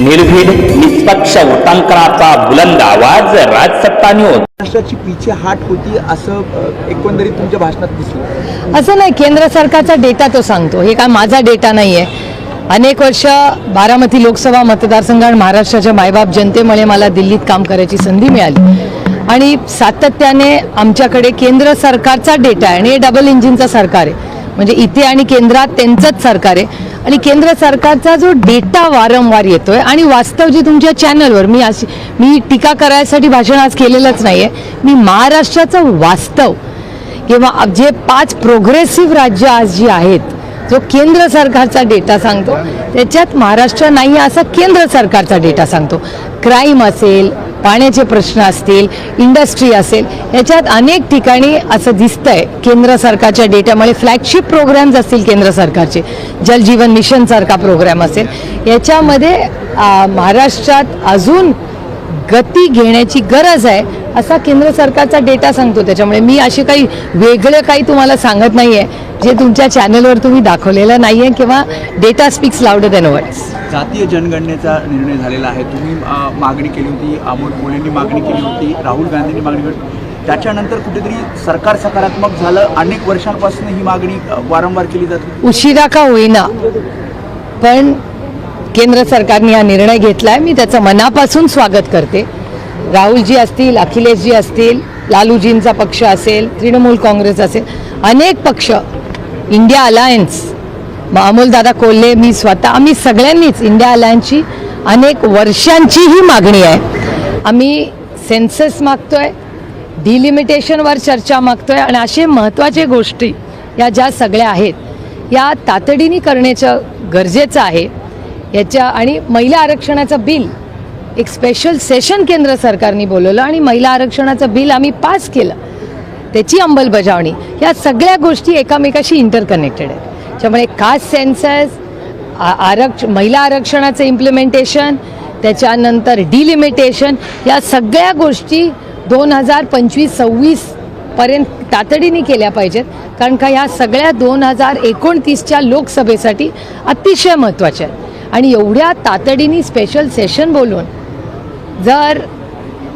निर्भीड निष्पक्ष वृत्तांकनाचा बुलंद आवाज राजसत्ता न्यूज महाराष्ट्राची पीछे हाट होती असं एकंदरीत तुमच्या भाषणात दिसलं. असं नाही केंद्र सरकारचा डेटा तो सांगतो. हे काय माझा डेटा नाही आहे अनेक वर्ष बारामती लोकसभा मतदारसंघ आणि महाराष्ट्राच्या मायबाप जनतेमुळे मला दिल्लीत काम करायची संधी मिळाली. आणि सातत्याने आमच्याकडे केंद्र सरकारचा डेटा आहे आणि हे डबल इंजिनचं सरकार आहे. म्हणजे इथे आणि केंद्रात त्यांचंच सरकार आहे. आणि केंद्र सरकारचा जो डेटा वारंवार येतोय आणि वास्तव जे तुमच्या चॅनलवर मी अशी मी टीका करायसाठी भाषण आज केलेलंच नाही आहे मी महाराष्ट्राचं वास्तव किंवा जे पाच प्रोग्रेसिव्ह राज्य आज जी आहेत जो केंद्र सरकारचा डेटा सांगतो त्याच्यात महाराष्ट्र नाही आहे असा केंद्र सरकारचा डेटा सांगतो. क्राईम असेल पाण्याचे प्रश्न असतील इंडस्ट्री असेल याच्यात अनेक ठिकाणी असं दिसतंय केंद्र सरकारच्या डेटामुळे फ्लॅगशिप प्रोग्रॅम्स असतील केंद्र सरकारचे. जलजीवन मिशनसारखा प्रोग्रॅम असेल. याच्यामध्ये महाराष्ट्रात अजून गती घेण्याची गरज आहे असा केंद्र सरकारचा डेटा सांगतो. त्याच्यामुळे मी असे काही वेगळं काही तुम्हाला सांगत नाही आहे जे तुमच्या चॅनलवर तुम्ही दाखवलेलं नाही आहे किंवा data speaks louder than words जातीय जनगणनेचा निर्णय झालेला आहे. तुम्ही मागणी केली होती अमोल कोल्हेंनी मागणी केली होती राहुल गांधींनी मागणी केली होती. त्याच्यानंतर कुठेतरी सरकार सकारात्मक झालं अनेक वर्षांपासून ही मागणी वारंवार केली जात उशिरा का होईना? पण केंद्र सरकारने हा निर्णय घेतला आहे मी त्याचं मनापासून स्वागत करते. राहुलजी असतील अखिलेशजी असतील लालूजींचा पक्ष असेल तृणमूल काँग्रेस असेल अनेक पक्ष इंडिया अलायन्स अमोलदादा कोल्हे मी स्वतः आम्ही सगळ्यांनीच इंडिया अलायन्सची अनेक वर्षांचीही मागणी आहे. आम्ही सेन्सस मागतोय डिलिमिटेशनवर चर्चा मागतोय आणि असे महत्त्वाचे गोष्टी या ज्या सगळ्या आहेत या तातडीने करण्याचं गरजेचं आहे. याच्या आणि महिला आरक्षणाचं बिल एक स्पेशल सेशन केंद्र सरकारने बोलवलं आणि महिला आरक्षणाचं बिल आम्ही पास केलं. त्याची अंमलबजावणी. या सगळ्या गोष्टी एकामेकाशी इंटरकनेक्टेड आहेत. त्यामुळे कास्ट सेन्सस आरक्ष महिला आरक्षणाचं इम्प्लिमेंटेशन त्याच्यानंतर डिलिमिटेशन या सगळ्या गोष्टी दोन हजार पंचवीस सव्वीस पर्यंत तातडीने केल्या पाहिजेत. कारण का ह्या सगळ्या दोन हजार एकोणतीसच्या लोकसभेसाठी अतिशय महत्त्वाच्या आहेत. आणि एवढ्या तातडीने स्पेशल सेशन बोलून जर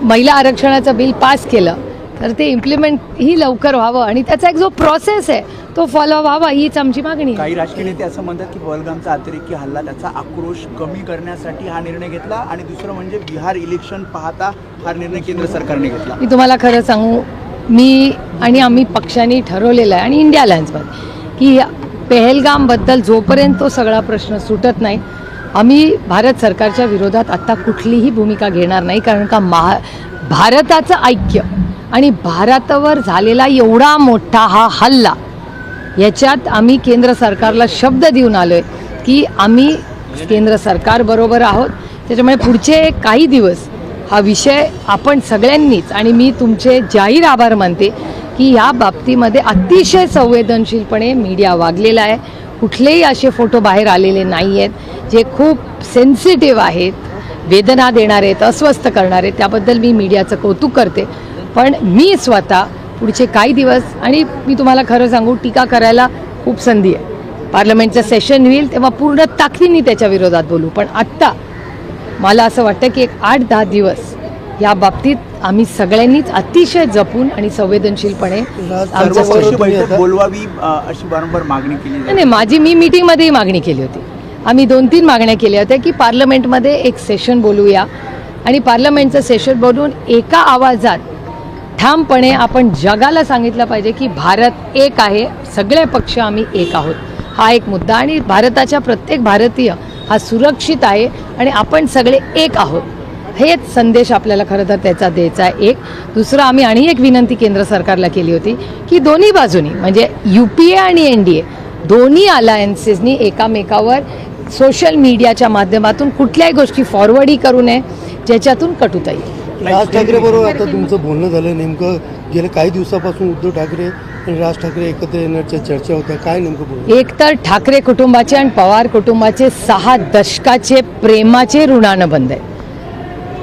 महिला आरक्षणाचं बिल पास केलं तर ते इम्प्लिमेंट ही लवकर व्हावं आणि त्याचा एक जो प्रोसेस आहे तो फॉलो व्हावा हीच आमची मागणी काही राजकीय नेते असं म्हणतात की बलगामचा अतिरेकी हल्ला त्याचा आक्रोश कमी करण्यासाठी हा निर्णय घेतला आणि दुसरं म्हणजे बिहार इलेक्शन पाहता हा निर्णय केंद्र सरकारने घेतला. मी तुम्हाला खरं सांगू मी आणि आम्ही पक्षांनी ठरवलेलं आहे आणि इंडिया अलायन्समध्ये की पेहलगामबद्दल जोपर्यंत तो सगळा प्रश्न सुटत नाही आम्ही भारत सरकारच्या विरोधात आत्ता कुठलीही भूमिका घेणार नाही कारण का महा भारताचं ऐक्य आणि भारतावर झालेला एवढा मोठा हा हल्ला याच्यात आम्ही केंद्र सरकारला शब्द देऊन आलो आहे की आम्ही केंद्र सरकारबरोबर आहोत. त्याच्यामुळे पुढचे काही दिवस हा विषय आपण सगळ्यांनीच आणि मी तुमचे जाहीर आभार मानते की ह्या बाबतीमध्ये अतिशय संवेदनशीलपणे मीडिया वागलेला आहे. कुठलेही असे फोटो बाहेर आलेले नाही आहेत जे खूप सेन्सिटिव्ह आहेत वेदना देणारे आहेत अस्वस्थ करणारे आहेत. त्याबद्दल मी मीडियाचं कौतुक करते पण मी स्वतः पुढचे काही दिवस आणि मी तुम्हाला खरं सांगू टीका करायला खूप संधी आहे पार्लमेंटचं सेशन होईल तेव्हा पूर्ण ताकदीने त्याच्या विरोधात बोलू पण आत्ता मला असं वाटतं की एक आठ दहा दिवस या बाबतीत आम्ही सगळ्यांनीच अतिशय जपून आणि संवेदनशीलपणे बोलवावी अशी वारंवार मागणी केली नाही, माझी मी मीटिंगमध्येही मागणी केली होती. आम्ही दोन तीन मागण्या केल्या होत्या की पार्लमेंटमध्ये एक सेशन बोलूया आणि पार्लमेंटचं सेशन बोलून एका आवाजात ठामपणे आपण जगाला सांगितलं पाहिजे की भारत एक आहे सगळे पक्ष आम्ही एक आहोत. हा एक मुद्दा आणि भारताच्या प्रत्येक भारतीय हा सुरक्षित आहे आणि आपण सगळे एक आहोत. हेच संदेश आपल्याला खरं तर त्याचा द्यायचा आहे एक. दुसरं आम्ही आणि एक विनंती केंद्र सरकारला केली होती की दोन्ही बाजूनी म्हणजे यू पी ए आणि एन डी ए दोन्ही अलायन्सेसनी एकामेकावर सोशल मीडियाच्या माध्यमातून कुठल्याही गोष्टी फॉरवर्डही करू नये ज्याच्यातून कटुता येईल राज ठाकरे बरोबर आता तुमचं बोलणं झालं नेमकं गेल्या काही दिवसापासून उद्धव ठाकरे आणि राज ठाकरे एकत्र येण्याच्या चर्चा होत्या. काय नेमकं बोलणं एक तर ठाकरे कुटुंबाचे आणि पवार कुटुंबाचे सहा दशकाचे प्रेमाचे ऋणानुबंध आहे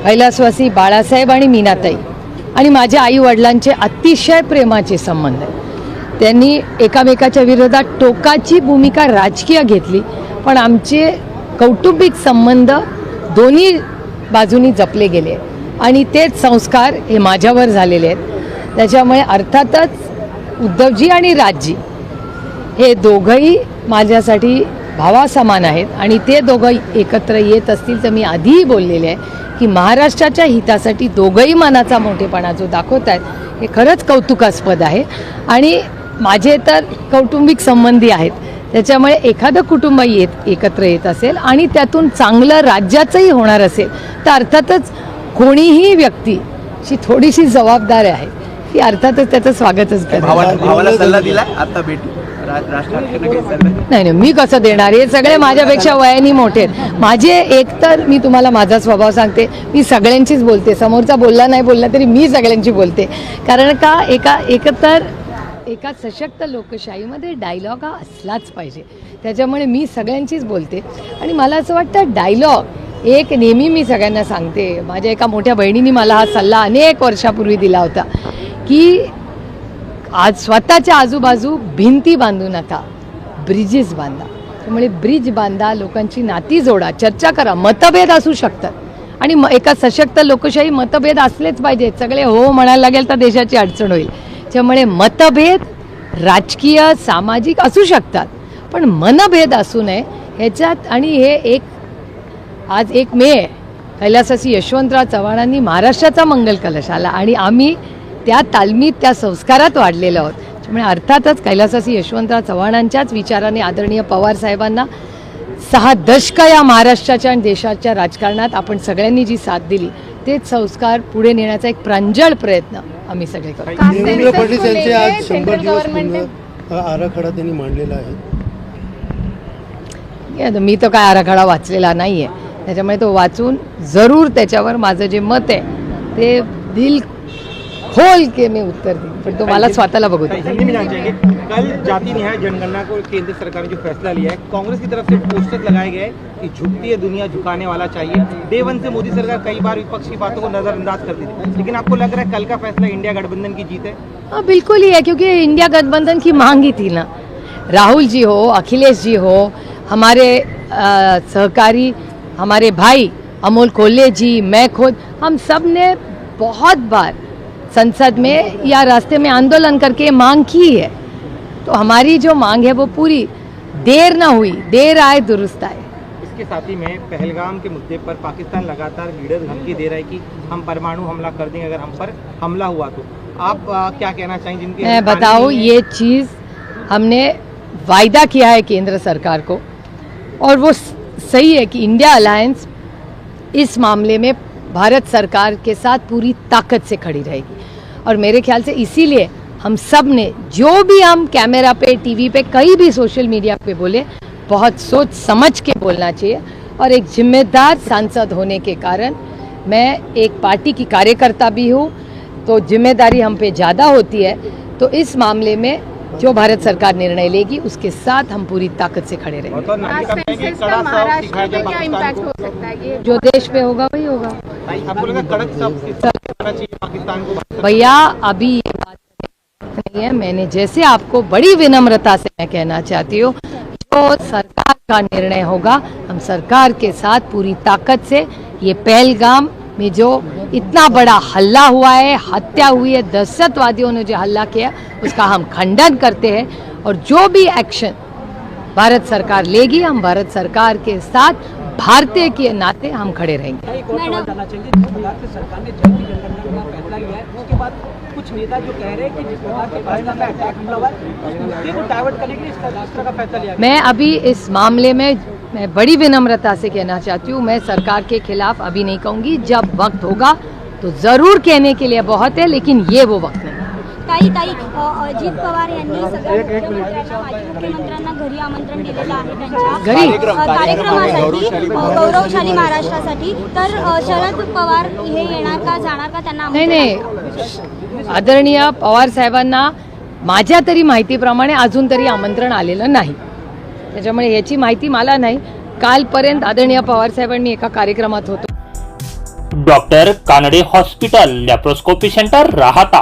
कैलासवासी बाळासाहेब आणि मीनाताई आणि माझ्या आई वडिलांचे अतिशय प्रेमाचे संबंध आहे त्यांनी एकामेकाच्या विरोधात टोकाची भूमिका राजकीय घेतली पण आमचे कौटुंबिक संबंध दोन्ही बाजूनी जपले गेले आणि तेच संस्कार हे माझ्यावर झालेले आहेत. त्याच्यामुळे अर्थातच उद्धवजी आणि राजजी हे दोघंही माझ्यासाठी भावासमान आहेत आणि ते दोघं एकत्र येत असतील तर मी आधीही बोललेले आहे की महाराष्ट्राच्या हितासाठी दोघंही मनाचा मोठेपणा जो दाखवत आहेत हे खरंच कौतुकास्पद आहे. आणि माझे तर कौटुंबिक संबंधी आहेत. त्याच्यामुळे एखादं कुटुंब येत एकत्र येत असेल आणि त्यातून चांगलं राज्याचंही होणार असेल तर अर्थातच कोणीही व्यक्तीची थोडीशी जबाबदारी आहे ती अर्थातच त्याचं स्वागतच करेल नाही नाही मी कसं देणार? हे सगळे माझ्यापेक्षा वयाने मोठे आहेत. माझे एक तर मी तुम्हाला माझा स्वभाव सांगते मी सगळ्यांचीच बोलते. समोरचा बोलला नाही बोलला तरी मी सगळ्यांची बोलते. कारण का एका एकतर एका सशक्त लोकशाहीमध्ये डायलॉग हा असलाच पाहिजे. त्याच्यामुळे मी सगळ्यांचीच बोलते. आणि मला असं वाटतं डायलॉग एक नेहमी मी सगळ्यांना सांगते. माझ्या एका मोठ्या बहिणीने मला हा सल्ला अनेक वर्षापूर्वी दिला होता की आज स्वतःच्या आजूबाजू भिंती बांधू नका ब्रिजेस बांधा. त्यामुळे ब्रिज बांधा लोकांची नाती जोडा चर्चा करा. मतभेद असू शकतात. आणि म एका सशक्त लोकशाही मतभेद असलेच पाहिजेत सगळे हो म्हणायला लागेल तर देशाची अडचण होईल. त्यामुळे मतभेद राजकीय सामाजिक असू शकतात. पण मनभेद असू नये. ह्याच्यात आणि हे एक आज एक मे आहे. कैलासासी यशवंतराव चव्हाणांनी महाराष्ट्राचा मंगल कलश आला. आणि आम्ही त्या तालमीत त्या संस्कारात वाढलेलो आहोत त्यामुळे अर्थातच कैलासासी यशवंतराव चव्हाणांच्याच विचाराने आदरणीय पवार साहेबांना सहा दशक या महाराष्ट्राच्या आणि देशाच्या राजकारणात आपण सगळ्यांनी जी साथ दिली तेच संस्कार पुढे नेण्याचा एक प्रांजळ प्रयत्न आम्ही सगळे करतो. आराखडा त्यांनी मांडलेला आहे. मी तर काय आराखडा वाचलेला नाही आहे त्याच्यामुळे तो वाचून जरूर त्याच्यावर माझं जे मत आहे ते दिल खोल के मी उत्तर देईन पण तो मला स्वतःला बघू दे। हिंदी में कल जाति न्याय जनगणना को केंद्र सरकार ने जो फैसला लिया है कांग्रेस की तरफ़ से पोस्टर लगाए गए कि झुकती है दुनिया झुकाने वाला चाहिए। डे वन से मोदी सरकार कई बार विपक्ष की बातों को नजरअंदाज करती थी। लेकिन आपको लग रहा है कल का फैसला इंडिया गठबंधन की जीत है? हाँ बिल्कुल ही है क्योंकि इंडिया गठबंधन की मांग ही थी ना। राहुल जी हो अखिलेश जी हो हमारे सहकारी हमारे भाई अमोल कोल्ले जी मैं खुद हम सबने बहुत बार संसद में या रास्ते में आंदोलन करके मांग की है। तो हमारी जो मांग है वो पूरी देर ना हुई देर आए दुरुस्त आए। इसके साथ ही में पहलगाम के मुद्दे पर पाकिस्तान लगातार लीडर धमकी दे रहा है कि हम परमाणु हमला कर देंगे अगर हम पर हमला हुआ तो। आप आ, क्या कहना चाहेंगे जिनके मैं बताऊँ ये चीज़ हमने वायदा किया है केंद्र सरकार को। और वो सही है कि इंडिया अलायंस इस मामले में भारत सरकार के साथ पूरी ताकत से खड़ी रहेगी। और मेरे ख्याल से इसीलिए हम सबने जो भी हम कैमरा पे टीवी पे कहीं भी सोशल मीडिया पे बोले बहुत सोच समझ के बोलना चाहिए। और एक जिम्मेदार सांसद होने के कारण मैं एक पार्टी की कार्यकर्ता भी हूँ तो ज़िम्मेदारी हम पे ज़्यादा होती है। तो इस मामले में जो भारत सरकार निर्णय लेगी उसके साथ हम पूरी ताकत से खड़े रहेंगे। हो। है? ये जो देश पे होगा वही होगा। भैया, अभी ये बात नहीं है, मैंने जैसे आपको बड़ी विनम्रता से मैं कहना चाहती हूँ, जो सरकार का निर्णय होगा, हम सरकार के साथ पूरी ताकत से ये पहलगाम में जो इतना बड़ा हल्ला हुआ है, हत्या हुई है, दहशतवादियों ने जो हल्ला किया उसका हम खंडन करते हैं और जो भी एक्शन भारत सरकार लेगी, हम भारत सरकार के साथ भारतीय के नाते हम खड़े रहेंगे। है कुछ नेता जो कह रहे हैं कि जिस प्रकार अटैक हमला हुआ है डाइवर्ट करने के लिए का फैसला लिया मैं अभी इस मामले में मैं बड़ी विनम्रता से कहना चाहती हूँ मैं सरकार के खिलाफ अभी नहीं कहूँगी जब वक्त होगा तो ज़रूर कहने के लिए बहुत है लेकिन ये वो वक्त नहीं। ताई ताई अजित पवार यांनी सगळ्या मुख्यमंत्र्यांना माजी मुख्यमंत्र्यांना घरी आमंत्रण दिलेलं आहे त्यांच्या. कार्यक्रमासाठी गौरवशाली महाराष्ट्रासाठी. तर शरद पवार हे येणार का जाणार का त्यांना नाही आमंत्रण? नाही. आदरणीय पवार साहेबांना माझ्या तरी माहितीप्रमाणे अजून तरी आमंत्रण आलेलं नाही. त्याच्यामुळे याची माहिती मला नाही. कालपर्यंत आदरणीय पवार साहेबांनी एका कार्यक्रमात होतो. Doctor Kanade hospital laparoscopy centre Rahata.